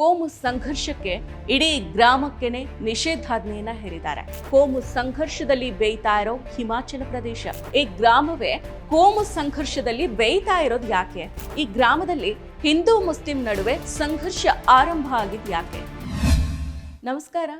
ಕೋಮು ಸಂಘರ್ಷಕ್ಕೆ ಇಡೀ ಗ್ರಾಮಕ್ಕೆನೆ ನಿಷೇಧಾಜ್ಞೆಯನ್ನ ಹೇರಿದ್ದಾರೆ. ಕೋಮು ಸಂಘರ್ಷದಲ್ಲಿ ಬೇಯ್ತಾ ಇರೋ ಹಿಮಾಚಲ ಪ್ರದೇಶ. ಈ ಗ್ರಾಮವೇ ಕೋಮು ಸಂಘರ್ಷದಲ್ಲಿ ಬೇಯ್ತಾ ಇರೋದು ಯಾಕೆ? ಈ ಗ್ರಾಮದಲ್ಲಿ ಹಿಂದೂ ಮುಸ್ಲಿಂ ನಡುವೆ ಸಂಘರ್ಷ ಆರಂಭ ಆಗಿದ್ ಯಾಕೆ? ನಮಸ್ಕಾರ.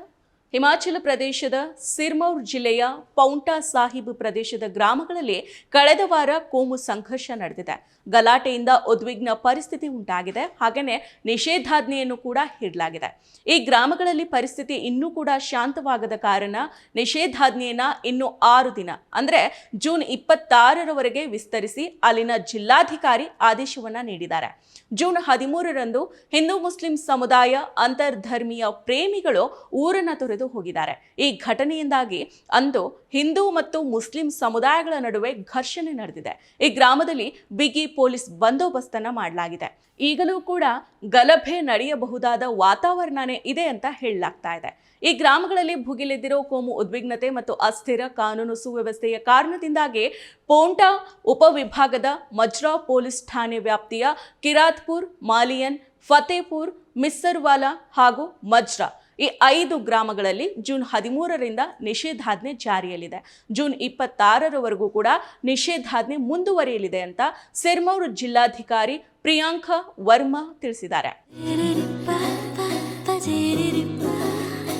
ಹಿಮಾಚಲ ಪ್ರದೇಶದ ಸಿರ್ಮೌರ್ ಜಿಲ್ಲೆಯ ಪೌಂಟಾ ಸಾಹಿಬ್ ಪ್ರದೇಶದ ಗ್ರಾಮಗಳಲ್ಲಿ ಕಳೆದ ವಾರ ಕೋಮು ಸಂಘರ್ಷ ನಡೆದಿದೆ. ಗಲಾಟೆಯಿಂದ ಉದ್ವಿಗ್ನ ಪರಿಸ್ಥಿತಿ ಉಂಟಾಗಿದೆ. ಹಾಗೆಯೇ ನಿಷೇಧಾಜ್ಞೆಯನ್ನು ಕೂಡ ಹೇರಲಾಗಿದೆ. ಈ ಗ್ರಾಮಗಳಲ್ಲಿ ಪರಿಸ್ಥಿತಿ ಇನ್ನೂ ಕೂಡ ಶಾಂತವಾಗದ ಕಾರಣ ನಿಷೇಧಾಜ್ಞೆಯನ್ನು ಇನ್ನು ಆರು ದಿನ, ಅಂದರೆ ಜೂನ್ ಇಪ್ಪತ್ತಾರರವರೆಗೆ ವಿಸ್ತರಿಸಿ ಅಲ್ಲಿನ ಜಿಲ್ಲಾಧಿಕಾರಿ ಆದೇಶವನ್ನ ನೀಡಿದ್ದಾರೆ. ಜೂನ್ ಹದಿಮೂರರಂದು ಹಿಂದೂ ಮುಸ್ಲಿಂ ಸಮುದಾಯ ಅಂತರ್ಧರ್ಮೀಯ ಪ್ರೇಮಿಗಳು ಊರನ್ನು ತೊರೆದು ಹೋಗಿದ್ದಾರೆ. ಈ ಘಟನೆಯಿಂದಾಗಿ ಅಂದು ಹಿಂದೂ ಮತ್ತು ಮುಸ್ಲಿಂ ಸಮುದಾಯಗಳ ನಡುವೆ ಘರ್ಷಣೆ ನಡೆದಿದೆ. ಈ ಗ್ರಾಮದಲ್ಲಿ ಬಿಗಿ ಪೊಲೀಸ್ ಬಂದೋಬಸ್ತನ್ನ ಮಾಡಲಾಗಿದೆ. ಈಗಲೂ ಕೂಡ ಗಲಭೆ ನಡೆಯಬಹುದಾದ ವಾತಾವರಣನೇ ಇದೆ ಅಂತ ಹೇಳಲಾಗ್ತಾ ಇದೆ. ಈ ಗ್ರಾಮಗಳಲ್ಲಿ ಭುಗಿಲೆದ್ದಿರೋ ಕೋಮು ಉದ್ವಿಗ್ನತೆ ಮತ್ತು ಅಸ್ಥಿರ ಕಾನೂನು ಸುವ್ಯವಸ್ಥೆಯ ಕಾರಣದಿಂದಾಗಿ ಪೋಂಟಾ ಉಪವಿಭಾಗದ ಮಜ್ರಾ ಪೊಲೀಸ್ ಠಾಣೆ ವ್ಯಾಪ್ತಿಯ ಕಿರಾತ್ಪುರ್, ಮಾಲಿಯನ್, ಫತೇಪುರ್, ಮಿಸ್ಸರ್ವಾಲಾ ಹಾಗೂ ಮಜ್ರಾ ಈ ಐದು ಗ್ರಾಮಗಳಲ್ಲಿ ಜೂನ್ ಹದಿಮೂರರಿಂದ ನಿಷೇಧಾಜ್ಞೆ ಜಾರಿಯಲ್ಲಿದೆ. ಜೂನ್ ಇಪ್ಪತ್ತಾರರವರೆಗೂ ಕೂಡ ನಿಷೇಧಾಜ್ಞೆ ಮುಂದುವರಿಯಲಿದೆ ಅಂತ ಸಿರ್ಮೌರ್ ಜಿಲ್ಲಾಧಿಕಾರಿ ಪ್ರಿಯಾಂಕ ವರ್ಮಾ ತಿಳಿಸಿದ್ದಾರೆ.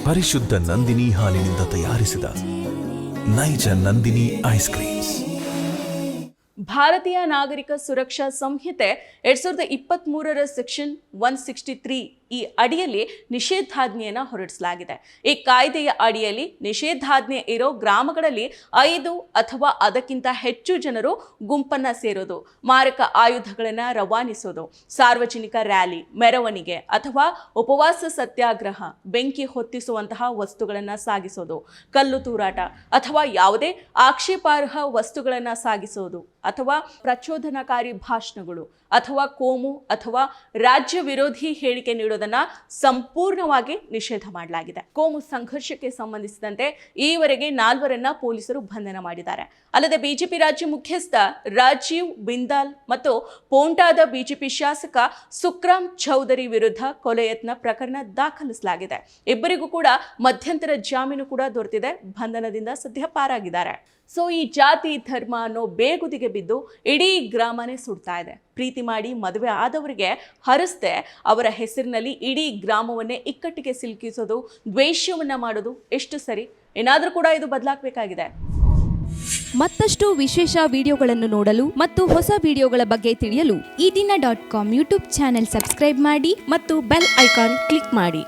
ಪರಿಶುದ್ಧ ನಂದಿನಿ ಹಾಲಿನಿಂದ ತಯಾರಿಸಿದ ನೈಜ ನಂದಿನಿ ಐಸ್ ಕ್ರೀಮ್ಸ್. ಭಾರತೀಯ ನಾಗರಿಕ ಸುರಕ್ಷಾ ಸಂಹಿತೆ ಎರಡ್ ಸಾವಿರದ ಇಪ್ಪತ್ತ್ ಮೂರರ ಸೆಕ್ಷನ್ ಒನ್ ಸಿಕ್ಸ್ಟಿ ತ್ರೀ ಈ ಅಡಿಯಲ್ಲಿ ನಿಷೇಧಾಜ್ಞೆಯನ್ನು ಹೊರಡಿಸಲಾಗಿದೆ. ಈ ಕಾಯ್ದೆಯ ಅಡಿಯಲ್ಲಿ ನಿಷೇಧಾಜ್ಞೆ ಇರೋ ಗ್ರಾಮಗಳಲ್ಲಿ ಐದು ಅಥವಾ ಅದಕ್ಕಿಂತ ಹೆಚ್ಚು ಜನರು ಗುಂಪನ್ನ ಸೇರೋದು, ಮಾರಕ ಆಯುಧಗಳನ್ನು ರವಾನಿಸೋದು, ಸಾರ್ವಜನಿಕ ರ್ಯಾಲಿ, ಮೆರವಣಿಗೆ ಅಥವಾ ಉಪವಾಸ ಸತ್ಯಾಗ್ರಹ, ಬೆಂಕಿ ಹೊತ್ತಿಸುವಂತಹ ವಸ್ತುಗಳನ್ನು ಸಾಗಿಸೋದು, ಕಲ್ಲು ತೂರಾಟ ಅಥವಾ ಯಾವುದೇ ಆಕ್ಷೇಪಾರ್ಹ ವಸ್ತುಗಳನ್ನು ಸಾಗಿಸೋದು ಅಥವಾ ಪ್ರಚೋದನಕಾರಿ ಭಾಷಣಗಳು ಅಥವಾ ಕೋಮು ಅಥವಾ ರಾಜ್ಯ ವಿರೋಧಿ ಹೇಳಿಕೆ ನೀಡೋದನ್ನ ಸಂಪೂರ್ಣವಾಗಿ ನಿಷೇಧ ಮಾಡಲಾಗಿದೆ. ಕೋಮು ಸಂಘರ್ಷಕ್ಕೆ ಸಂಬಂಧಿಸಿದಂತೆ ಈವರೆಗೆ ನಾಲ್ವರನ್ನ ಪೊಲೀಸರು ಬಂಧನ ಮಾಡಿದ್ದಾರೆ. ಅಲ್ಲದೆ ಬಿಜೆಪಿ ರಾಜ್ಯ ಮುಖ್ಯಸ್ಥ ರಾಜೀವ್ ಬಿಂದಾಲ್ ಮತ್ತು ಪೋಂಟಾದ ಬಿಜೆಪಿ ಶಾಸಕ ಸುಕ್ರಾಮ್ ಚೌಧರಿ ವಿರುದ್ಧ ಕೊಲೆ ಯತ್ನ ಪ್ರಕರಣ ದಾಖಲಿಸಲಾಗಿದೆ. ಇಬ್ಬರಿಗೂ ಕೂಡ ಮಧ್ಯಂತರ ಜಾಮೀನು ಕೂಡ ದೊರೆತಿದೆ. ಬಂಧನದಿಂದ ಸದ್ಯ ಪಾರಾಗಿದ್ದಾರೆ. ಸೊ ಈ ಜಾತಿ ಧರ್ಮ ಅನ್ನೋ ಬೇಗುದಿಗೆ ಬಿದ್ದು ಇಡೀ ಗ್ರಾಮನೇ ಸುಡ್ತಾ ಇದೆ. ಪ್ರೀತಿ ಮಾಡಿ ಮದುವೆ ಆದವರಿಗೆ ಹರಿಸ್ದೆ ಅವರ ಹೆಸರಿನಲ್ಲಿ ಇಡೀ ಗ್ರಾಮವನ್ನೇ ಇಕ್ಕಟ್ಟಿಗೆ ಸಿಲುಕಿಸೋದು, ದ್ವೇಷವನ್ನು ಮಾಡೋದು ಎಷ್ಟು ಸರಿ? ಏನಾದರೂ ಕೂಡ ಇದು ಬದಲಾಗಬೇಕಾಗಿದೆ. ಮತ್ತಷ್ಟು ವಿಶೇಷ ವಿಡಿಯೋಗಳನ್ನು ನೋಡಲು ಮತ್ತು ಹೊಸ ವಿಡಿಯೋಗಳ ಬಗ್ಗೆ ತಿಳಿಯಲು Ee Dina dot com YouTube channel subscribe ಮಾಡಿ ಮತ್ತು ಬೆಲ್ ಐಕಾನ್ ಕ್ಲಿಕ್ ಮಾಡಿ.